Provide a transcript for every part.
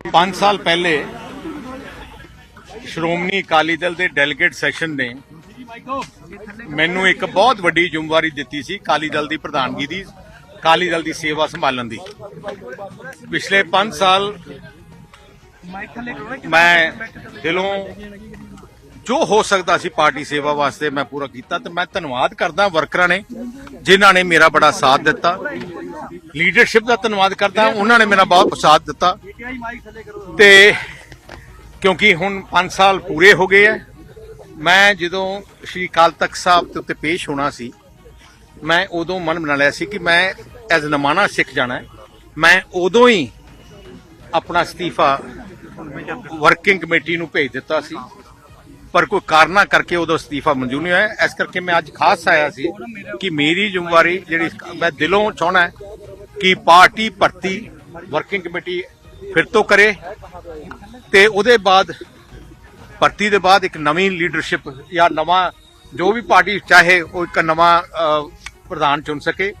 5 ਸਾਲ ਪਹਿਲੇ ਸ਼੍ਰੋਮਣੀ ਅਕਾਲੀ ਦਲ ਦੇ ਡੈਲੀਗੇਟ ਸੈਸ਼ਨ ਨੇ ਮੈਨੂੰ ਇੱਕ ਬਹੁਤ ਵੱਡੀ ਜ਼ਿੰਮੇਵਾਰੀ ਦਿੱਤੀ ਸੀ ਅਕਾਲੀ ਦਲ ਦੀ ਪ੍ਰਧਾਨਗੀ ਦੀ, ਅਕਾਲੀ ਦਲ ਦੀ ਸੇਵਾ ਸੰਭਾਲਣ ਦੀ। ਪਿਛਲੇ 5 ਸਾਲ ਮੈਂ ਦਿਲੋਂ ਜੋ ਹੋ ਸਕਦਾ ਸੀ ਪਾਰਟੀ ਸੇਵਾ ਵਾਸਤੇ ਮੈਂ ਪੂਰਾ ਕੀਤਾ ਤੇ ਮੈਂ ਧੰਨਵਾਦ ਕਰਦਾ ਵਰਕਰਾਂ ਨੇ ਜਿਨ੍ਹਾਂ ਨੇ ਮੇਰਾ ਬੜਾ ਸਾਥ ਦਿੱਤਾ। ਲੀਡਰਸ਼ਿਪ ਦਾ ਧੰਨਵਾਦ ਕਰਦਾ ਉਹਨਾਂ ਨੇ ਮੇਰਾ ਬਹੁਤ ਸਾਥ ਦਿੱਤਾ। ਤੇ ਕਿਉਂਕਿ ਹੁਣ 5 ਸਾਲ ਪੂਰੇ ਹੋ ਗਏ ਐ ਮੈਂ ਜਦੋਂ ਸ਼੍ਰੀ ਅਕਾਲ ਤਖਤ ਸਾਹਿਬ ਦੇ ਉੱਤੇ ਪੇਸ਼ ਹੋਣਾ ਸੀ, ਮੈਂ ਉਦੋਂ ਮਨ ਬਣਾ ਲਿਆ ਸੀ ਕਿ ਮੈਂ ਐਜ਼ ਨਮਾਣਾ ਸਿੱਖ ਜਾਣਾ ਮੈਂ ਉਦੋਂ ਹੀ ਆਪਣਾ ਅਸਤੀਫਾ ਵਰਕਿੰਗ ਕਮੇਟੀ ਨੂੰ ਭੇਜ ਦਿੱਤਾ ਸੀ। ਪਰ ਕੋਈ ਕਾਰਨਾ ਕਰਕੇ ਉਦੋਂ ਅਸਤੀਫਾ ਮਨਜ਼ੂਰ ਨਹੀਂ ਹੋਇਆ। ਇਸ ਕਰਕੇ ਮੈਂ ਅੱਜ ਖਾਸ ਆਇਆ ਸੀ ਕਿ ਮੇਰੀ ਜ਼ਿੰਮੇਵਾਰੀ ਜਿਹੜੀ ਮੈਂ ਦਿਲੋਂ ਚਾਹਣਾ ਕਿ ਪਾਰਟੀ ਭਰਤੀ ਵਰਕਿੰਗ ਕਮੇਟੀ ਫਿਰ ਤੋਂ ਕਰੇ ਤੇ ਉਹਦੇ ਬਾਅਦ, ਭਰਤੀ ਦੇ ਬਾਅਦ ਇੱਕ ਨਵੀਂ ਲੀਡਰਸ਼ਿਪ ਜਾਂ ਨਵਾਂ ਜੋ ਵੀ ਪਾਰਟੀ ਚਾਹੇ ਉਹ ਇੱਕ ਨਵਾਂ ਪ੍ਰਧਾਨ ਚੁਣ ਸਕੇ।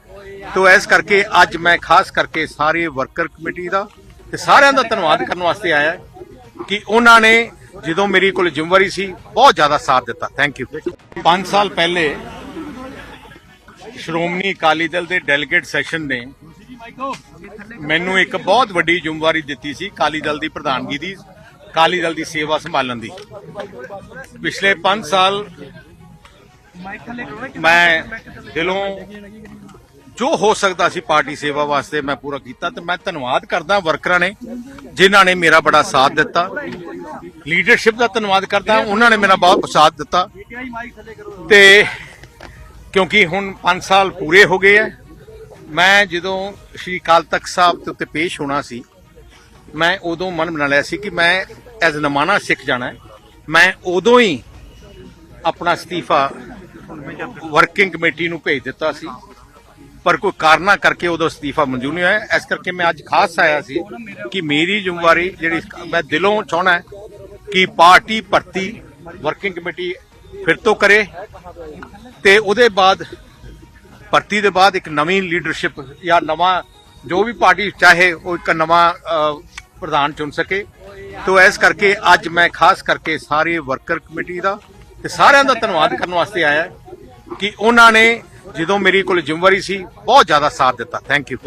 ਤੋ ਇਸ ਕਰਕੇ ਅੱਜ ਮੈਂ ਖਾਸ ਕਰਕੇ ਸਾਰੇ ਵਰਕਰ ਕਮੇਟੀ ਦਾ ਤੇ ਸਾਰਿਆਂ ਦਾ ਧੰਨਵਾਦ ਕਰਨ ਵਾਸਤੇ ਆਇਆ ਕਿ ਉਹਨਾਂ ਨੇ ਜਦੋਂ ਮੇਰੀ ਕੋਲ ਜ਼ਿੰਮੇਵਾਰੀ ਸੀ, ਬਹੁਤ ਜ਼ਿਆਦਾ ਸਾਥ ਦਿੱਤਾ। ਥੈਂਕ ਯੂ 5 ਸਾਲ ਪਹਿਲੇ ਸ਼੍ਰੋਮਣੀ ਅਕਾਲੀ ਦਲ ਦੇ ਡੈਲੀਗੇਟ ਸੈਸ਼ਨ ਨੇ ਮੈਨੂੰ ਇੱਕ ਬਹੁਤ ਵੱਡੀ ਜ਼ਿੰਮੇਵਾਰੀ ਦਿੱਤੀ ਸੀ ਅਕਾਲੀ ਦਲ ਦੀ ਪ੍ਰਧਾਨਗੀ ਦੀ, ਅਕਾਲੀ ਦਲ ਦੀ ਸੇਵਾ ਸੰਭਾਲਣ ਦੀ। ਪਿਛਲੇ 5 ਸਾਲ ਮੈਂ ਦਿਲੋਂ ਜੋ ਹੋ ਸਕਦਾ ਸੀ ਪਾਰਟੀ ਸੇਵਾ ਵਾਸਤੇ ਮੈਂ ਪੂਰਾ ਕੀਤਾ ਤੇ ਮੈਂ ਧੰਨਵਾਦ ਕਰਦਾ ਵਰਕਰਾਂ ਨੇ ਜਿਨ੍ਹਾਂ ਨੇ ਮੇਰਾ ਬੜਾ ਸਾਥ ਦਿੱਤਾ। ਲੀਡਰਸ਼ਿਪ ਦਾ ਧੰਨਵਾਦ ਕਰਦਾ, ਉਹਨਾਂ ਨੇ ਮੇਰਾ ਬਹੁਤ ਸਾਥ ਦਿੱਤਾ। ਤੇ ਕਿਉਂਕਿ ਹੁਣ 5 ਸਾਲ ਪੂਰੇ ਹੋ ਗਏ ਐ ਮੈਂ ਜਦੋਂ ਸ਼੍ਰੀ ਅਕਾਲ ਤਖਤ ਸਾਹਿਬ ਦੇ ਉੱਤੇ ਪੇਸ਼ ਹੋਣਾ ਸੀ, ਮੈਂ ਉਦੋਂ ਮਨ ਬਣਾ ਲਿਆ ਸੀ ਕਿ ਮੈਂ ਐਜ਼ ਨਮਾਣਾ ਸਿੱਖ ਜਾਣਾ ਮੈਂ ਉਦੋਂ ਹੀ ਆਪਣਾ ਅਸਤੀਫਾ ਵਰਕਿੰਗ ਕਮੇਟੀ ਨੂੰ ਭੇਜ ਦਿੱਤਾ ਸੀ। ਪਰ ਕੋਈ ਕਾਰਨਾ ਕਰਕੇ ਉਦੋਂ ਅਸਤੀਫਾ ਮਨਜ਼ੂਰ ਨਹੀਂ ਹੋਇਆ। ਇਸ ਕਰਕੇ ਮੈਂ ਅੱਜ ਖਾਸ ਆਇਆ ਸੀ ਕਿ ਮੇਰੀ ਜ਼ਿੰਮੇਵਾਰੀ ਜਿਹੜੀ ਮੈਂ ਦਿਲੋਂ ਚਾਹਣਾ ਕਿ ਪਾਰਟੀ ਭਰਤੀ ਵਰਕਿੰਗ ਕਮੇਟੀ ਫਿਰ ਤੋਂ ਕਰੇ ਤੇ ਉਹਦੇ ਬਾਅਦ ਭਰਤੀ ਦੇ ਬਾਅਦ ਇੱਕ ਨਵੀਂ ਲੀਡਰਸ਼ਿਪ ਜਾਂ ਨਵਾਂ ਜੋ ਵੀ ਪਾਰਟੀ ਚਾਹੇ ਉਹ ਇੱਕ ਨਵਾਂ ਪ੍ਰਧਾਨ ਚੁਣ ਸਕੇ। ਤੋ ਇਸ ਕਰਕੇ ਅੱਜ ਮੈਂ ਖਾਸ ਕਰਕੇ ਸਾਰੇ ਵਰਕਰ ਕਮੇਟੀ ਦਾ ਤੇ ਸਾਰਿਆਂ ਦਾ ਧੰਨਵਾਦ ਕਰਨ ਵਾਸਤੇ ਆਇਆ ਕਿ ਉਹਨਾਂ ਨੇ ਜਦੋਂ ਮੇਰੀ ਕੋਲ ਜ਼ਿੰਮੇਵਾਰੀ ਸੀ, ਬਹੁਤ ਜ਼ਿਆਦਾ ਸਾਥ ਦਿੱਤਾ। Thank you